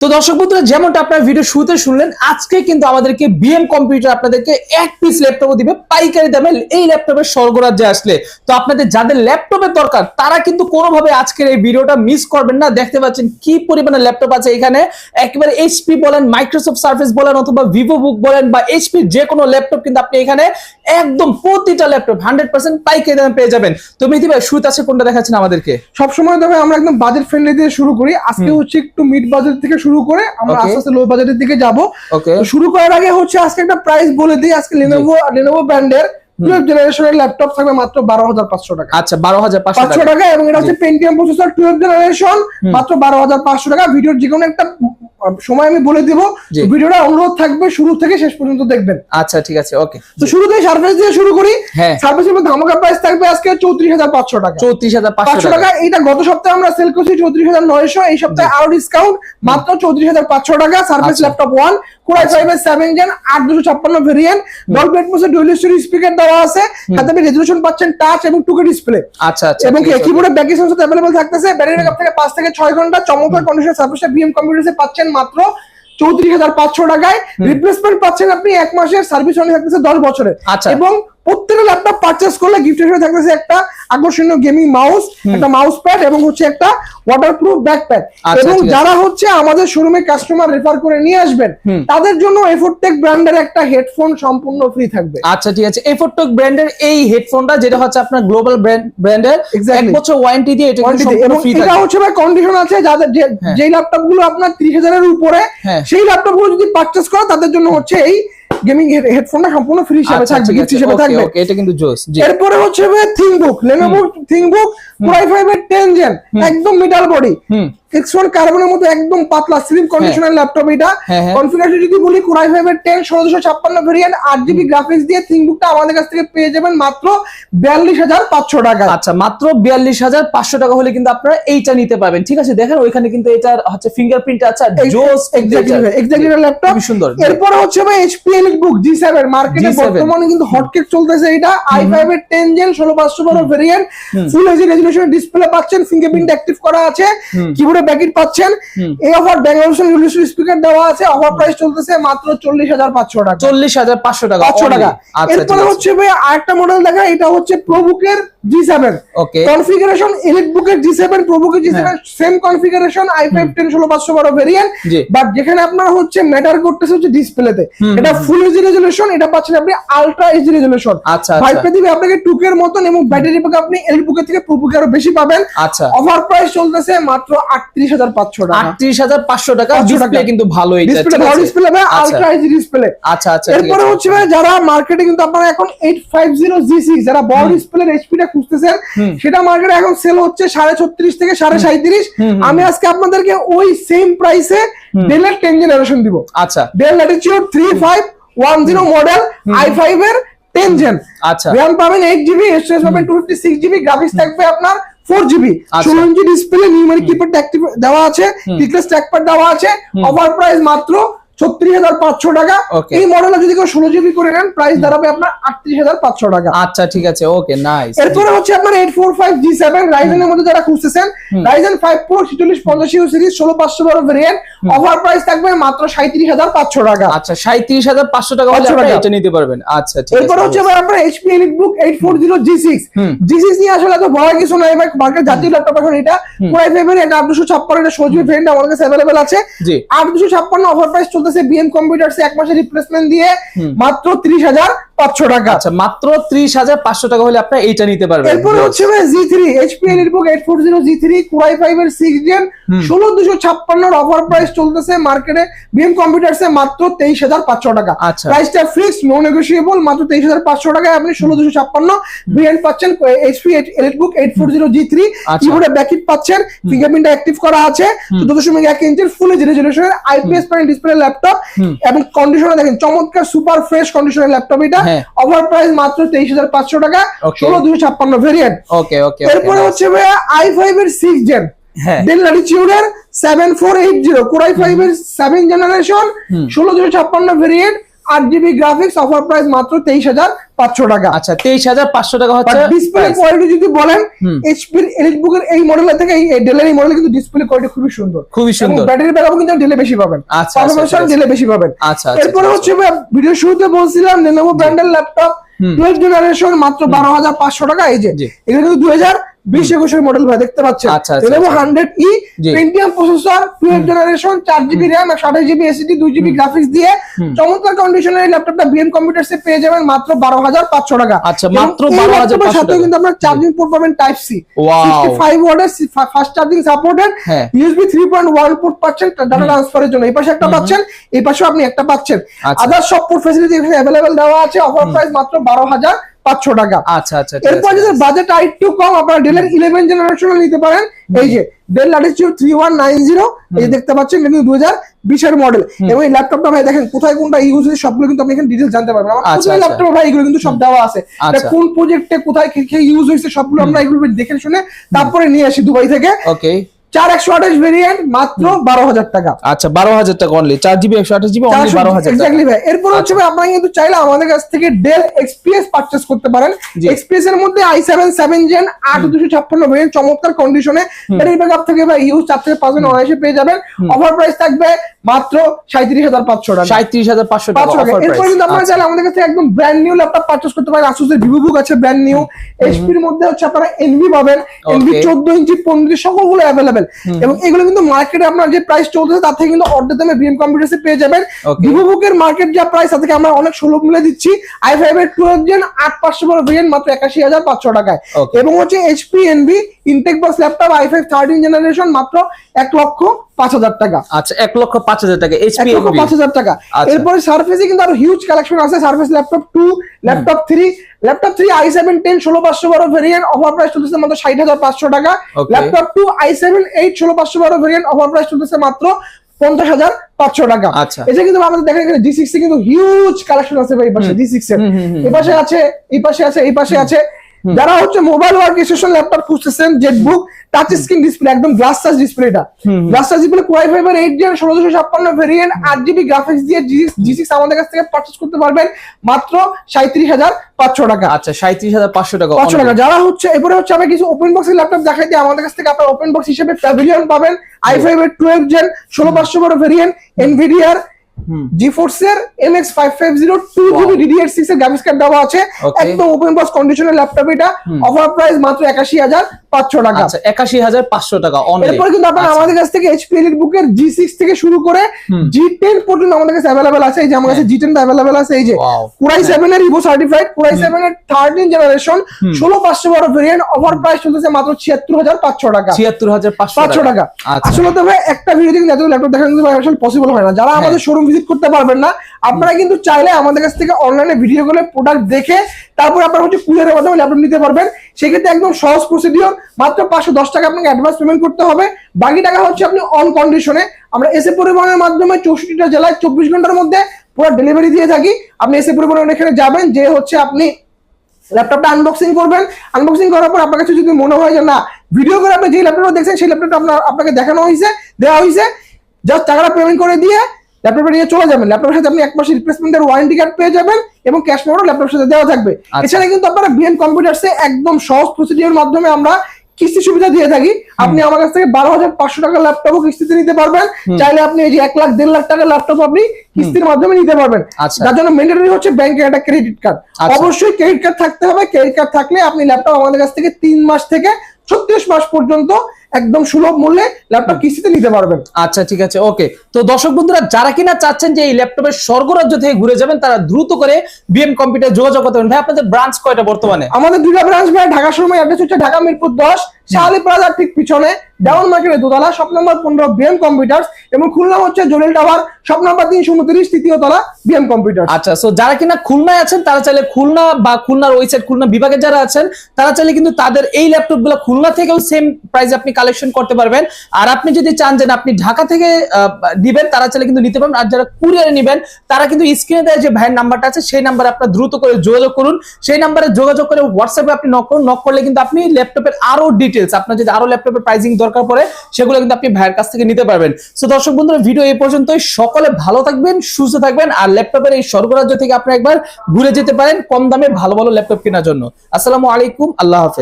তো দর্শক বন্ধুরা যেমনটা আপনার ভিডিও শুরুতে শুনলেন আজকে কিন্তু আমাদেরকে বিএম কম্পিউটার আপনাদেরকে এক পিস ল্যাপটপ দিবে। পাইকারি দামে এই ল্যাপটপের স্বর্গরাজ্যে আসলে। তো আপনাদের যাদের ল্যাপটপের দরকার তারা কিন্তু কোনোভাবে আজকের এই ভিডিওটা মিস করবেন না। দেখতে পাচ্ছেন কি পরিমাণে ল্যাপটপ আছে এখানে। একেবারে এইচপি বলেন মাইক্রোসফট সার্ভিস বলেন অথবা ভিভো বুক বলেন বা এইচপি যে কোনো ল্যাপটপ কিন্তু আপনি এখানে একদম প্রতিটা ল্যাপটপ হান্ড্রেড পার্সেন্ট পাইকারি দামে পেয়ে যাবেন। তো মেহেদি ভাই শুরুতে আছে কোনটা দেখাচ্ছেন আমাদেরকে? সবসময় তবে আমরা একদম বাজেট ফ্রেন্ডলি দিয়ে শুরু করি। আজকে হচ্ছে একটু মিড বাজেট থেকে শুরু করে আমরা আস্তে আস্তে লো বাজেটের দিকে যাব। শুরু করার আগে হচ্ছে আজকে একটা প্রাইস বলে দিই। আজকে লেনোভো লেনোভো ব্র্যান্ডের টুয়েলভ জেনারেশনের ল্যাপটপ থাকবে মাত্র বারো হাজার পাঁচশো টাকা। আচ্ছা বারো হাজার পাঁচশো টাকা। এবং এটা হচ্ছে পেন্টিয়াম প্রসেসর টুয়েলভ জেনারেশন মাত্র বারো হাজার পাঁচশো টাকা। ভিডিওর যে কোনো একটা সময় আমি বলে দিব। ভিডিওটা অনুরোধ থাকবে শুরু থেকে শেষ পর্যন্ত দেখবেন। আচ্ছা ঠিক আছে ওকে। তো শুরুতে সার্ভিস দিয়ে শুরু করি। হ্যাঁ। সার্ভিসের মধ্যে ধামাকা প্রাইস থাকবে আজকে চৌত্রিশ হাজার পাঁচশো টাকা। চৌত্রিশ হাজার পাঁচশো টাকা। এটা গত সপ্তাহে আমরা সেল করছি চৌত্রিশ হাজার নয়শো। এই সপ্তাহে আরও ডিসকাউন্ট মাত্র চৌত্রিশ হাজার পাঁচশো টাকা। Service. Laptop one core i five seven gen আট দুশো ছাপ্পান্ন ভেরিয়েন্ট ডলবি এটমোসের ডুয়েল স্টোরি স্পিকার দেওয়া আছে তাতে আপনি রেজুলেশন পাচ্ছেন টাচ এবং টুকে ডিসপ্লে আচ্ছা আচ্ছা এবং কিবোর্ডের ব্যাকি সেন্সর অ্যাভেলেবল থাকতেছে ব্যাটারি ব্যাকআপ থেকে পাঁচ থেকে ছয় ঘণ্টা চমৎকার কন্ডিশন সার্ভিসটা বিএম কম্পিউটারসে পাচ্ছেন মাত্র চৌত্রিশ হাজার পাঁচশো টাকায়। রিপ্লেসমেন্ট পাচ্ছেন আপনি এক মাসের সার্ভিস অনেক থাকতেছে দশ বছরের। আচ্ছা। এবং প্রত্যেকটা ল্যাপটপ পারচেস করলে গিফট হিসেবে থাকতেছে একটা আকর্ষণীয় গেমিং মাউস একটা মাউস প্যাড এবং হচ্ছে একটা ওয়াটারপ্রুফ আচ্ছা, এবং যারা হচ্ছে আমাদের শোরুমে কাস্টমার রেফার করে নিয়ে আসবেন তাদের জন্য এফোরটেক ব্র্যান্ডের একটা হেডফোন সম্পূর্ণ ফ্রি থাকবে। আচ্ছা ঠিক আছে। এফোর্টক ব্র্যান্ডের এই হেডফোনটা যেটা হচ্ছে আপনার গ্লোবাল ব্র্যান্ড ব্র্যান্ডের এক. বছর ওয়ারেন্টি দিয়ে এটা এবং ফ্রি এটা হচ্ছে ভাই কন্ডিশন আছে যাদের যে- হ্যাঁ। যেই ল্যাপটপগুলো আপনার ত্রিশ হাজারের উপরে হ্যাঁ। সেই ল্যাপটপগুলো যদি পারচেস করে তাদের জন্য হচ্ছে এই গেমিং হেডফোনটা সম্পূর্ণ ফ্রি হিসেবে আচ্ছা থাকবে গিফট হিসেবে থাকবে। ওকে এটা কিন্তু জোস এরপরে হচ্ছে থিংবুক লেনোভো থিংবুক পুরাই ফাইভের টেন জেন একদম মিডল বডি এক্স ওয়ান কার্বনের মতো একদম পাতলা স্লিম কন্ডিশনের ল্যাপটপ এটা। কনফিগারেশন যদি বলি কোরাই ফাইভের টেন ষোলোশো ছাপ্পান্ন ভেরিয়েন্ট আট জিবি গ্রাফিক্স দিয়ে থিংবুকটা আমাদের কাছ থেকে পেয়ে যাবেন মাত্র বিয়াল্লিশ হাজার পাঁচশো টাকা। আচ্ছা মাত্র বিয়াল্লিশ হাজার পাঁচশো টাকা হলে কিন্তু আপনারা এইটা নিতে পারবেন। ঠিক আছে দেখেন ওইখানে কিন্তু এটার হচ্ছে ফিঙ্গারপ্রিন্ট আছে জোস এক্স্যাক্টলি ল্যাপটপ সুন্দর। এরপরে হচ্ছে ভাই এইচপি বুক জি সেভেন মার্কেটে বর্তমানে কিন্তু হটকেক চলতেছে এটা। আই ফাইভ এর টেন জেন ষোলো পাঁচশো বারো variant full HD resolution display পাচ্ছেন ফিঙ্গারপ্রিন্ট অ্যাক্টিভ করা আছে। কিবোর্ডে করে প্যাকেট পাচ্ছেন। এই অফার ব্যাঙ্গালোর স্পিকার দেওয়া আছে। অফার প্রাইস চলতেছে মাত্র চল্লিশ হাজার পাঁচশো টাকা। চল্লিশ হাজার পাঁচশো টাকা পাঁচশো টাকা। আচ্ছা, আচ্ছা, এরপরে আচ্ছা। হচ্ছে ভাই আরেকটা মডেল দেখা এটা হচ্ছে প্রমুখের G7 G7 G7 i5 10 হচ্ছে করতেছে হচ্ছে এটা এটা পাচ্ছেন আপনি আচ্ছা আচ্ছা। দিবে আপনাকে মতন এবং আপনি থেকে বেশি পাবেন। আচ্ছা। অফার প্রাইস চলতেছে মাত্র 38500 টাকা। 38500 টাকা। ডিসপ্লে কিন্তু ভালো এটা ডিসপ্লে ভালো ডিসপ্লে আচ্ছা। আচ্ছা এরপরে হচ্ছে যারা মার্কেটে কিন্তু আপনারা এখন 850 G6 যারা বড় ডিসপ্লের এইচপিটা খুঁজতেছেন সেটা মার্কেটে এখন সেল হচ্ছে সাড়ে ছত্রিশ থেকে সাড়ে সাঁত্রিশ আমি আজকে আপনাদেরকে ওই সেম প্রাইসে ডেলের টেন জেনারেশন দিব। আচ্ছা। Dell Latitude three five one zero model i five এর টেন জেন আচ্ছা। র্যাম পাবেন এইট জিবি স্টোরেজ পাবেন two fifty six GB graphics থাকবে আপনার ফোর জিবি আচ্ছা। ষোলো ইঞ্চি ডিসপ্লে নিউমেরিক কিপ্যাড দেওয়া আছে দেওয়া আছে অফার প্রাইস মাত্র ছত্রিশ হাজার পাঁচশো টাকা। এই মডেলে যদি কেউ ষোলো জিবি করে নেন প্রাইস দাঁড়াবে আপনার আটত্রিশ হাজার পাঁচশো টাকা। আচ্ছা ঠিক আছে ওকে নাইস এরপরে হচ্ছে আপনার eight four five G seven রাইজেনের মধ্যে যারা খুঁজতেছেন রাইজেন ফাইভ প্রো ছিচল্লিশ পঞ্চাশ সিরিজ ষোলো পাঁচশো বারো ভেরিয়েন্ট অফার প্রাইস থাকবে মাত্র সাঁত্রিশ হাজার পাঁচশো টাকা। আচ্ছা সাঁত্রিশ হাজার পাঁচশো টাকা হলে 500 আপনারা টাকা। এটা নিতে পারবেন। আচ্ছা ঠিক হচ্ছে ভাই আপনার HP Elite book eight four zero G six হুম। জি সিক্স নিয়ে আসলে এত ভয় কিছু মার্কেট জাতীয় ল্যাপটপ এখন এটা। পুরাই ফেভার এটা আট দুশো ছাপ্পান্ন এটা কাছে অ্যাভেলেবেল আছে। জি। আট দুশো ছাপ্পান্ন অফার প্রাইস চলতেছে বিএম কম্পিউটার্স এক মাসের রিপ্লেসমেন্ট দিয়ে মাত্র ত্রিশ হাজার পাঁচশো টাকা। আচ্ছা মাত্র ত্রিশ হাজার পাঁচশো টাকা হলে আপনারা এইটা নিতে পারবেন। এরপরে হচ্ছে ভাই G three eight four zero G three core i five এর সিক্স জেন ষোলো দুশো ছাপ্পান্নর অফার প্রাইস চলতেছে মার্কেটে বিএম কম্পিউটার্সে মাত্র তেইশ হাজার পাঁচশো টাকা। আচ্ছা। প্রাইসটা ফিক্স নো নেগোসিয়েবল মাত্র তেইশ হাজার পাঁচশো টাকায় আপনি ষোলো দুশো ছাপ্পান্ন পাচ্ছেন HP eight four zero G three. কিবোর্ডে ব্যাকিট পাচ্ছেন ফিঙ্গারপ্রিন্ট অ্যাক্টিভ করা আছে চোদ্দ দশমিক এক ইঞ্চের ফুল এইচ রেজলিউশনের আইপিএস প্যানেল ডিসপ্লে ল্যাপটপ এবং কন্ডিশনে দেখেন চমৎকার সুপার ফ্রেশ কন্ডিশনের ল্যাপটপ এটা। ওভার অফার প্রাইস মাত্র তেইশ হাজার পাঁচশো টাকা ষোলো দুশো ছাপ্পান্ন ভেরিয়েন্ট ওকে ওকে এরপরে হচ্ছে ভাইয়া আই ফাইভ এর সিক্স জেন হ্যাঁ। Dell ল্যাটিচিউডের seven four eight zero core i five এর সেভেন জেনারেশন ষোলো দুশো ছাপ্পান্ন ভেরিয়েন্ট আট জিবি গ্রাফিক্স অফার প্রাইস মাত্র তেইশ হাজার পাঁচশো টাকা। আচ্ছা তেইশ হাজার পাঁচশো টাকা হচ্ছে ডিসপ্লে কোয়ালিটি যদি বলেন এইচপির এলিট বুকের এই মডেলের থেকে এই ডেলের এই মডেলে কিন্তু ডিসপ্লে কোয়ালিটি খুবই সুন্দর। খুবই সুন্দর। ব্যাটারি ব্যাকআপ কিন্তু ডেলে বেশি পাবেন। আচ্ছা, আচ্ছা, পারফরমেন্স ডেলে বেশি পাবেন। আচ্ছা আচ্ছা এরপরে হচ্ছে ভিডিও শুরুতে বলছিলাম Lenovo ব্র্যান্ডের ল্যাপটপ টুয়েলভ জেনারেশন মাত্র বারো হাজার পাঁচশো টাকা। এই যে। এগুলো কিন্তু দুই হাজার বিশ একুশের মডেল ভাই দেখতে পাচ্ছেন? আচ্ছা। Hundred E Pentium processor twelve generation চার জিবি র্যাম একশো আঠাশ জিবি এসএসডি দুই জিবি গ্রাফিক্স দিয়ে চমৎকার কন্ডিশনের এই ল্যাপটপটা বিএম কম্পিউটার্সে পেয়ে যাবেন মাত্র বারো হাজার পাঁচশো টাকা। আচ্ছা, মাত্র 12,500 ল্যাপটপের সাথে টাকা। কিন্তু আপনার চার্জিং পোর্ট পাবেন টাইপ সি ফাইভ ওয়াটের fast charging supported. USB three point one port পাচ্ছেন ডাটা ট্রান্সফারের জন্য। এই পাশে একটা পাচ্ছেন এই পাশেও আপনি একটা পাচ্ছেন। আদার সব পোর্ট ফেসিলিটি এখানে অ্যাভেলেবেল দেওয়া আছে অফার প্রাইস মাত্র বারো হাজার। পাঁচশো টাকা। আচ্ছা আচ্ছা এরপর যদি বাজেট একটু কম আপনারা ডেলের ইলেভেন জেনারেশন নিতে পারেন। এই যে Dell Latitude three one nine zero এই দেখতে পাচ্ছেন কিন্তু দু হাজার বিশের মডেল এবং এই ল্যাপটপটা ভাই দেখেন কোথায় কোনটা ইউজ হচ্ছে সবগুলো কিন্তু আপনি এখানে ডিটেলস জানতে পারবেন। আমার আচ্ছা, প্রতিটা আচ্ছা। ল্যাপটপ ভাই এগুলো কিন্তু সব দেওয়া আছে। আচ্ছা। কোন প্রজেক্টে কোথায় কি ইউজ হয়েছে সবগুলো আমরা এগুলো দেখে শুনে তারপরে নিয়ে আসি দুবাই থেকে। ওকে চার একশো আঠাশ ভেরিয়েন্ট মাত্র বারো হাজার টাকা। আচ্ছা বারো হাজার টাকা অনলি চার জিবি একশো আঠাশ জিবি অনলি বারো হাজার আচ্ছা। এক্স্যাক্টলি ভাই। এরপর হচ্ছে ভাই আপনারা কিন্তু চাইলে আমাদের কাছ থেকে ডেল এক্সপিএস পারচেস করতে পারেন। এক্সপিএস এর মধ্যে আই সেভেন সেভেন জেন আট দুশো ছাপ্পান্ন ভেরিয়েন্ট চমৎকার কন্ডিশনে ব্যাটারি ব্যাকআপ থেকে ভাই ইউজ চার থেকে পাঁচ অনায়াসে পেয়ে যাবেন। অফার প্রাইস থাকবে মাত্র সাঁত্রিশ হাজার পাঁচশো টাকা। সাঁত্রিশ হাজার পাঁচশো টাকা এরপর কিন্তু আপনারা চাইলে আমাদের কাছে একদম ব্র্যান্ড নিউ ল্যাপটপ পারচেস করতে পারেন। আসুসের ভিভো বুক আছে ব্র্যান্ড নিউ এইচপির মধ্যে হচ্ছে আপনারা এনভি পাবেন। Envy Okay. চোদ্দ ইঞ্চি পনেরো সকলগুলো অ্যাভেলেবেল এবং এগুলো কিন্তু মার্কেটে আপনার যে প্রাইস চলতেছে তার থেকে কিন্তু অর্ধেক দামে বিএম কম্পিউটার্সে পেয়ে যাবেন. ভিভো বুকের মার্কেট যা প্রাইস তার থেকে আমরা অনেক সুলভ মূল্যে দিচ্ছি। আই ফাইভ এর টুয়েলভ জেন আট পাঁচশো বড় ভেরিয়েন্ট মাত্র একাশি হাজার পাঁচশো টাকায়। এবং হচ্ছে HP Envy intact box laptop i five thirteen generation মাত্র এক লক্ষ পাঁচ হাজার টাকা। আচ্ছা এক লক্ষ পাঁচ হাজার টাকা এইচপি পাঁচ হাজার টাকা। এরপরে সার্ফেসে কিন্তু আরও হিউজ কালেকশন আছে Surface laptop two laptop three laptop three i seven ten ষোলো পাঁচশো বারো ভেরিয়েন্ট অফার প্রাইস চলতেছে মাত্র ষাট হাজার পাঁচশো টাকা। Laptop two i seven eight ষোলো পাঁচশো বারো ভেরিয়েন্ট অফার প্রাইস চলতেছে মাত্র পঞ্চাশ হাজার পাঁচশো টাকা। আচ্ছা। এটা কিন্তু আমাদের দেখেন এখানে জি সিক্স কিন্তু হিউজ কালেকশন আছে ভাই এই পাশে জি সিক্স এর এই পাশে আছে এই পাশে আছে এই পাশে আছে। যারা হচ্ছে মোবাইল ওয়ার্ক স্টেশন ল্যাপটপ খুঁজতেছেন জেটবুক টাচ স্ক্রিন ডিসপ্লে একদম গ্লাস টাচ ডিসপ্লেটা glass touch display core i fibre eight gen ষোলোশো ছাপ্পান্ন ভেরিয়েন্ট আট জিবি গ্রাফিক্স দিয়ে জি সিক্স আমাদের কাছ থেকে পারচেস করতে পারবেন মাত্র সাঁত্রিশ হাজার পাঁচশো টাকা। আচ্ছা সাঁত্রিশ হাজার পাঁচশো টাকা পাঁচশো টাকা। যারা হচ্ছে এরপরে হচ্ছে আমরা কিছু ওপেন বক্সের ল্যাপটপ দেখাই দিই। আমাদের কাছ থেকে আপনার ওপেন বক্স হিসেবে প্যাভিলিয়ন পাবেন আই ফাইভ এর টুয়েলভ জেন ষোলো পাঁচশো বারো ভেরিয়েন্ট এনভিডিয়ার হুম। জিফোর্স এর M X five five zero two GB DDR six এর গ্রাফিক্স কার্ড দেওয়া আছে। একদম ওপেন বক্স কন্ডিশনের ল্যাপটপ এটা। অফার প্রাইস মাত্র একাশি হাজার পাঁচশো টাকা। আচ্ছা একাশি হাজার পাঁচশো টাকা এরপর কিন্তু আপনারা আমাদের কাছ থেকে এইচপি এলিট বুকের জি সিক্স থেকে শুরু করে জি টেন পর্যন্ত আমাদের কাছে অ্যাভেলেবেল আছে। এই যে আমার কাছে জি টেন অ্যাভেলেবেল আছে। এই যে কুরাই সেভেন এর Evo certified core i seven এর থার্টিন জেনারেশন ষোলো পাঁচশো বারো ভেরিয়েন্ট অফার প্রাইস চলতেছে মাত্র ছিয়াত্তর হাজার পাঁচশো টাকা। ছিয়াত্তর হাজার পাঁচশো টাকা। আচ্ছা। আসলে একটা ভিডিও ল্যাপটপ দেখা কিন্তু আসলে পসিবল হয় না। যারা আমাদের শোরুম ভিজিট করতে পারবেন না। আপনারা কিন্তু চাইলে আমাদের কাছ থেকে অনলাইনে ভিডিও গুলো প্রোডাক্ট দেখে তারপর আপনারা হচ্ছে কুরিয়ারের মাধ্যমে ল্যাপটপ নিতে পারবেন। সেক্ষেত্রে একদম সহজ প্রসিডিওর মাত্র পাঁচশো দশ টাকা আপনাকে অ্যাডভান্স পেমেন্ট করতে হবে। বাকি টাকা হচ্ছে আপনি অন কন্ডিশনে আমরা এসে পরিবহনের মাধ্যমে চৌষট্টিটা জেলায় চব্বিশ ঘণ্টার মধ্যে পুরো ডেলিভারি দিয়ে থাকি। আপনি এসে পরিবহন এখানে যাবেন, যে হচ্ছে আপনি ল্যাপটপটা আনবক্সিং করবেন। আনবক্সিং করার পর আপনার কাছে যদি মনে হয় যে না ভিডিও করে আপনি যে ল্যাপটপটা দেখছেন, সেই ল্যাপটপটা আপনার, আপনাকে দেখানো হয়েছে, দেওয়া হয়েছে। জাস্ট টাকাটা পেমেন্ট করে দিয়ে ল্যাপটপটা নিয়ে চলে যাবেন। ল্যাপটপের সাথে আপনি এক মাসের রিপ্লেসমেন্টের ওয়ারেন্টি কার্ড পেয়ে যাবেন এবং ক্যাশ পেমেন্টও ল্যাপটপের সাথে দেওয়া থাকবে। আচ্ছা। এছাড়া কিন্তু আপনারা বিএন কম্পিউটার্সে একদম সহজ প্রসিডিওর মাধ্যমে আমরা কিস্তি সুবিধা দিয়ে থাকি। আপনি আমার কাছ থেকে বারো হাজার পাঁচশো টাকার ল্যাপটপও কিস্তিতে নিতে পারবেন। চাইলে আপনি এই যে এক লাখ দেড় লাখ টাকার ল্যাপটপ আপনি কিস্তির মাধ্যমে নিতে পারবেন। আচ্ছা। যার জন্য মেন্ডেটরি হচ্ছে ব্যাংকের একটা ক্রেডিট কার্ড আচ্ছা। অবশ্যই ক্রেডিট কার্ড থাকতে হবে। ক্রেডিট কার্ড থাকলে আপনি ল্যাপটপ আমাদের কাছ থেকে তিন মাস থেকে ছত্রিশ মাস পর্যন্ত একদম সুলভ মূল্যে ল্যাপটপ কিস্তিতে নিতে পারবেন। আচ্ছা ঠিক আছে ওকে তো দর্শক বন্ধুরা যারা কিনা চাচ্ছেন যে এই ল্যাপটপের স্বর্গরাজ্য থেকে ঘুরে যাবেন তারা দ্রুত করে বিএম কম্পিউটার যোগাযোগ করতে পারেন। ভাই আপনাদের ব্রাঞ্চ কয়টা বর্তমানে? আমাদের দুটা ব্রাঞ্চ ভাই ঢাকা সময় অ্যাড্রেস হচ্ছে ঢাকা মিরপুর দশ শাহালি প্লাজার ঠিক পিছনে ডাউন মার্কেটের দোতলা শপ নম্বর পনেরো বিএম কম্পিউটার এবং খুলনা হচ্ছে জলিল টাওয়ার শপ নম্বর তিনশো উনত্রিশ তৃতীয় তলা বিএম কম্পিউটার আচ্ছা সো যারা কিনা খুলনায় আছেন তারা চাইলে খুলনা বা খুলনার ওই সাইড খুলনা বিভাগে যারা আছেন তারা চাইলে কিন্তু তাদের এই ল্যাপটপগুলো খুলনা থেকেও সেম প্রাইসে আপনি কালেকশন করতে পারবেন। আর আপনি যদি চান যে আপনি ঢাকা থেকে আহ, নিবেন তারা চাইলে কিন্তু নিতে পারবেন। আর যারা কুরিয়ারে নিবেন তারা কিন্তু স্ক্রিনে দেয় যে ভাইয়ের নাম্বারটা আছে সেই নাম্বারে আপনার দ্রুত করে যোগাযোগ করুন। সেই নাম্বারে যোগাযোগ করে হোয়াটসঅ্যাপে আপনি নক করুন। নক করলে কিন্তু আপনি ল্যাপটপের আরও ডিটেল ডিটেলস আপনার যদি আরও ল্যাপটপের প্রাইসিং দরকার পড়ে, সেগুলো কিন্তু আপনি ভাইয়ের কাছ থেকে নিতে পারবেন। সো দর্শক বন্ধুরা ভিডিও এই পর্যন্তই। সকলে ভালো থাকবেন, সুস্থ থাকবেন, আর ল্যাপটপের এই স্বর্গরাজ্য থেকে আপনি একবার ঘুরে যেতে পারেন কম দামে ভালো ভালো ল্যাপটপ কেনার জন্য। আসসালামু আলাইকুম, আল্লাহ হাফেজ।